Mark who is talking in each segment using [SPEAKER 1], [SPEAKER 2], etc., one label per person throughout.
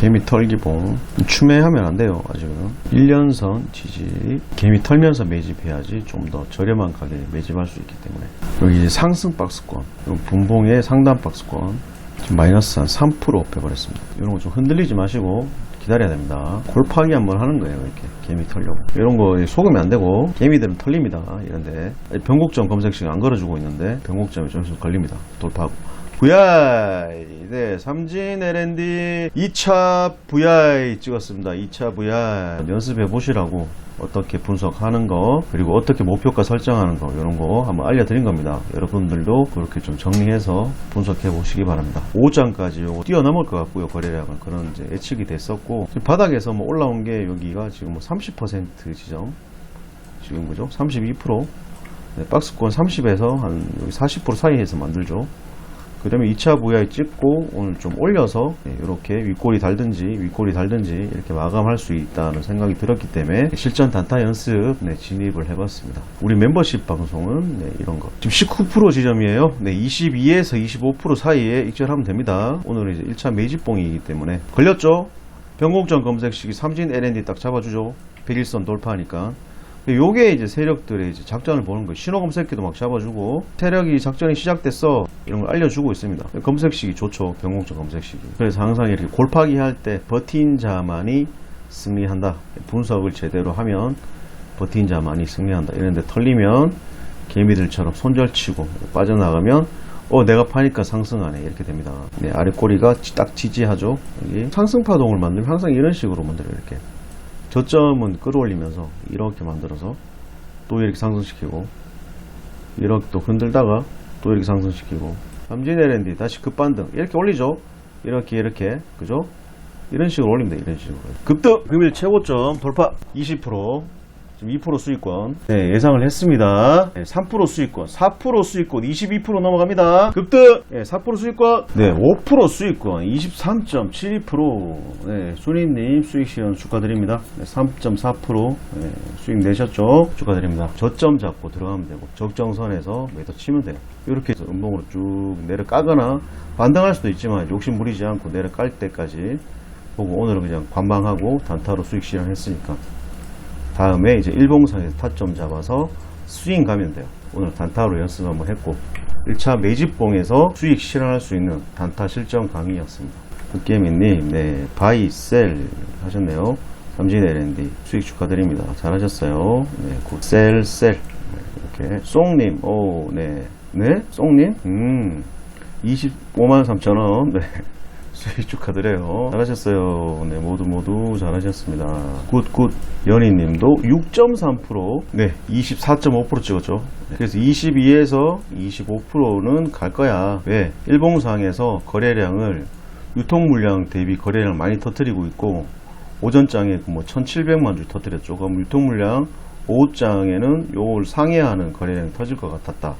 [SPEAKER 1] 개미 털기봉. 추매하면 안 돼요 아직은 1년선 지지. 개미 털면서 매집해야지 좀 더 저렴한 가격에 매집할 수 있기 때문에. 여기 상승 박스권 분봉의 상단 박스권 마이너스 한 3% 빼버렸습니다. 이런 거 좀 흔들리지 마시고 기다려야 됩니다. 골파기 한번 하는 거예요 이렇게. 개미 털려고. 이런 거 속으면 안 되고 개미들은 털립니다 이런데. 변곡점 검색식 안 걸어주고 있는데 변곡점이 좀 있으면 걸립니다 돌파하고 VI 네 삼진 L&D 2차 VI 찍었습니다. 2차 VI 연습해 보시라고 어떻게 분석하는 거 그리고 어떻게 목표가 설정하는 거 이런 거 한번 알려드린 겁니다. 여러분들도 그렇게 좀 정리해서 분석해 보시기 바랍니다. 5장까지 요거 뛰어넘을 것 같고요 거래량은. 그런 이제 예측이 됐었고 바닥에서 뭐 올라온 게 여기가 지금 뭐 30% 지점? 지금 그죠? 32% 네, 박스권 30에서 한 40% 사이에서 만들죠 그 다음에 2차 VI 찍고 오늘 좀 올려서 이렇게 윗골이 달든지 윗골이 달든지 이렇게 마감할 수 있다는 생각이 들었기 때문에 실전 단타 연습 네, 진입을 해봤습니다. 우리 멤버십 방송은 네, 이런 거. 지금 19% 지점이에요. 네, 22에서 25% 사이에 익절하면 됩니다. 오늘은 이제 1차 매집봉이기 때문에 걸렸죠? 변곡점 검색식이 삼진 L&D 딱 잡아주죠. 101선 돌파하니까. 요게 이제 세력들의 이제 작전을 보는 거예요. 신호 검색기도 막 잡아주고 세력이 작전이 시작됐어 이런 걸 알려주고 있습니다. 검색식이 좋죠. 병공적 검색식이. 그래서 항상 이렇게 골파기 할 때 버틴 자만이 승리한다. 분석을 제대로 하면 버틴 자만이 승리한다. 이런데 털리면 개미들처럼 손절치고 빠져나가면 어 내가 파니까 상승하네 이렇게 됩니다. 네, 아래 꼬리가 딱 지지하죠. 상승 파동을 만들면 항상 이런 식으로 만들어요. 이렇게. 저점은 끌어올리면서 이렇게 만들어서 또 이렇게 상승시키고 이렇게 또 흔들다가 또 이렇게 상승시키고 삼진 L&D 다시 급반등 이렇게 올리죠. 이렇게 이렇게. 그죠? 이런 식으로 올립니다. 이런 식으로. 급등! 금일 최고점 돌파! 20% 지금 2% 수익권. 네, 예상을 했습니다. 네, 3% 수익권 4% 수익권 22% 넘어갑니다. 급등! 네, 4% 수익권. 네, 5% 수익권 23.72% 네, 순이님 수익 시연 축하드립니다. 네, 3.4% 네, 수익 내셨죠? 축하드립니다. 저점 잡고 들어가면 되고 적정선에서 매도 치면 돼요. 이렇게 해서 음봉으로 쭉 내려 까거나 반등할 수도 있지만 욕심 부리지 않고 내려 깔 때까지 보고 오늘은 그냥 관망하고 단타로 수익 실현했으니까 다음에 이제 일봉상에서 타점 잡아서 스윙 가면 돼요. 오늘 단타로 연습 한번 했고 1차 매집봉에서 수익 실현할 수 있는 단타 실전 강의였습니다. 굿게임님, 네, 바이, 셀 하셨네요. 삼진 L&D 수익 축하드립니다. 잘하셨어요. 네, 굿, 셀, 셀 네, 이렇게 쏭님, 오, 네, 네, 쏭님, 음, 25만 3천 원, 네. 수익 축하드려요. 잘하셨어요. 네, 모두 모두 잘하셨습니다. 굿, 굿. 연희님도 6.3%, 네, 24.5% 찍었죠. 네, 그래서 22에서 25%는 갈 거야. 왜? 일봉상에서 거래량을 유통 물량 대비 거래량 많이 터뜨리고 있고, 오전장에 뭐 1,700만 주 터뜨렸죠. 그럼 유통 물량 오후장에는 요걸 상회하는 거래량이 터질 것 같았다.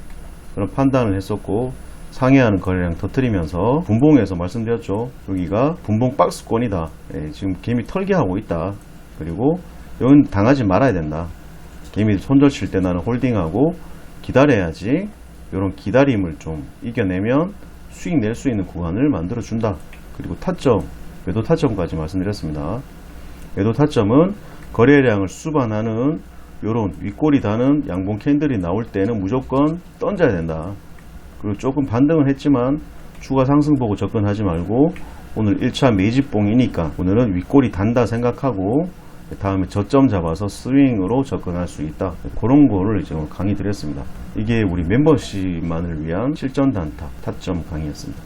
[SPEAKER 1] 그런 판단을 했었고, 상회하는 거래량 터뜨리면서 분봉에서 말씀드렸죠. 여기가 분봉 박스권이다. 예, 지금 개미 털게 하고 있다. 그리고 이건 당하지 말아야 된다. 개미 손절 칠 때 나는 홀딩하고 기다려야지. 이런 기다림을 좀 이겨내면 수익 낼 수 있는 구간을 만들어 준다. 그리고 타점, 매도 타점까지 말씀드렸습니다. 매도 타점은 거래량을 수반하는 이런 윗꼬리 다는 양봉 캔들이 나올 때는 무조건 던져야 된다. 그리고 조금 반등을 했지만 추가 상승 보고 접근하지 말고 오늘 1차 매집봉이니까 오늘은 윗골이 단다 생각하고 다음에 저점 잡아서 스윙으로 접근할 수 있다. 그런 거를 이제 강의 드렸습니다. 이게 우리 멤버십만을 위한 실전 단타 타점 강의였습니다